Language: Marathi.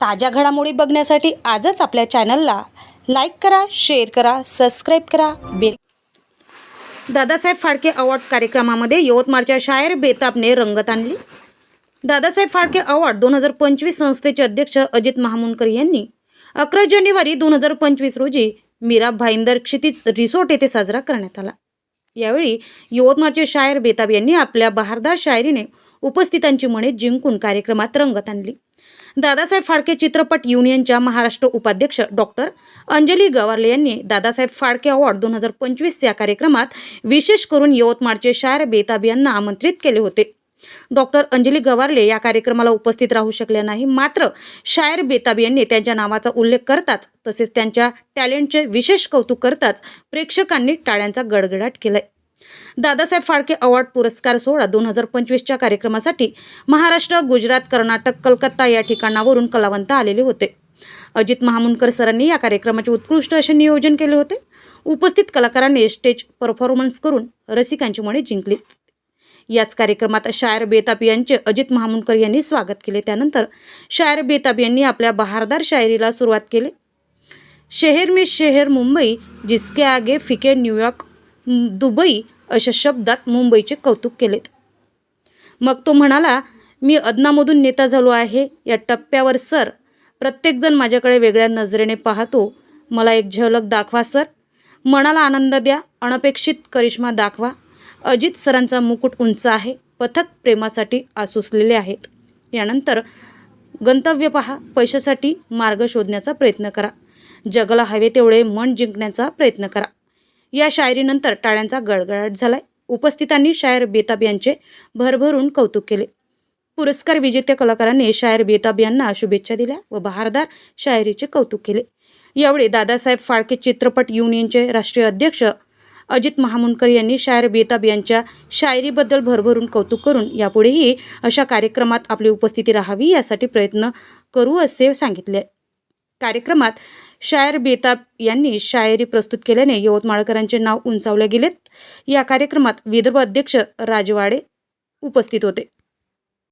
ताज्या घडामोडी बघण्यासाठी आजच आपल्या चॅनलला लाईक करा शेअर करा सबस्क्राईब करा. बेल दादासाहेब फाळके अवॉर्ड कार्यक्रमामध्ये यवतमाळच्या शायर बेताबने रंगत आणली. दादासाहेब फाळके अवॉर्ड दोन हजार पंचवीस संस्थेचे अध्यक्ष अजित महामुंडकर यांनी अकरा जानेवारी दोन हजार पंचवीस रोजी मीरा भाईंदर क्षितिज रिसोर्ट येथे साजरा करण्यात आला. यावेळी यवतमाळचे शायर बेताब यांनी आपल्या बहारदार शायरीने उपस्थितांची मने जिंकून कार्यक्रमात रंगत आणली. दादासाहेब फाळके चित्रपट युनियनच्या महाराष्ट्र उपाध्यक्ष डॉक्टर अंजली गवारले यांनी दादासाहेब फाळके अवॉर्ड दोन हजार पंचवीस या कार्यक्रमात विशेष करून यवतमाळचे शायर बेताब यांना आमंत्रित केले होते. डॉक्टर अंजली गवारले या कार्यक्रमाला उपस्थित राहू शकल्या नाही. मात्र शायर बेताब यांनी त्यांच्या नावाचा उल्लेख करताच तसेच त्यांच्या टॅलेंटचे विशेष कौतुक करताच प्रेक्षकांनी टाळ्यांचा गडगडाट केलाय. दादासाहेब फाळके अवॉर्ड पुरस्कार सोहळा दोन हजार पंचवीसच्या कार्यक्रमासाठी महाराष्ट्र गुजरात कर्नाटक कलकत्ता या ठिकाणावरून कलावंत आलेले होते. अजित महामुनकर सरांनी या कार्यक्रमाचे उत्कृष्ट असे नियोजन केले होते. उपस्थित कलाकारांनी स्टेज परफॉर्मन्स करून रसिकांची मने जिंकली. याच कार्यक्रमात शायर बेताब यांचे अजित महामुंडकर यांनी स्वागत केले. त्यानंतर शायर बेताब यांनी आपल्या बहारदार शायरीला सुरुवात केली. शहर में शहर मुंबई जिसके आगे फिके न्यूयॉर्क दुबई अशा शब्दात मुंबईचे कौतुक केलेत. मग तो म्हणाला मी अदनामधून नेता झालो आहे. या टप्प्यावर सर प्रत्येकजण माझ्याकडे वेगळ्या नजरेने पाहतो. मला एक झलक दाखवा सर. मनाला आनंद द्या. अनपेक्षित करिश्मा दाखवा. अजित सरांचा मुकुट उंच आहे पथक प्रेमासाठी आसुसलेले आहेत. यानंतर गंतव्य पहा पैशासाठी मार्ग शोधण्याचा प्रयत्न करा. जगाला हवे तेवढे मन जिंकण्याचा प्रयत्न करा. या शायरीनंतर टाळ्यांचा गडगडाट झालाय. उपस्थितांनी शायर बेताब यांचे भरभरून कौतुक केले. पुरस्कार विजेत्या कलाकारांनी शायर बेताब यांना शुभेच्छा दिल्या व बहारदार शायरीचे कौतुक केले. यावेळी दादासाहेब फाळके चित्रपट युनियनचे राष्ट्रीय अध्यक्ष अजित महामुंडकर यांनी शायर बेताब यांच्या शायरीबद्दल भरभरून कौतुक करून यापुढेही अशा कार्यक्रमात आपली उपस्थिती राहावी यासाठी प्रयत्न करू असे सांगितले. कार्यक्रमात शायर बेताब यांनी शायरी प्रस्तुत केल्याने यवतमाळकरांचे नाव उंचावले गेलेत. या कार्यक्रमात विदर्भ अध्यक्ष राजवाडे उपस्थित होते.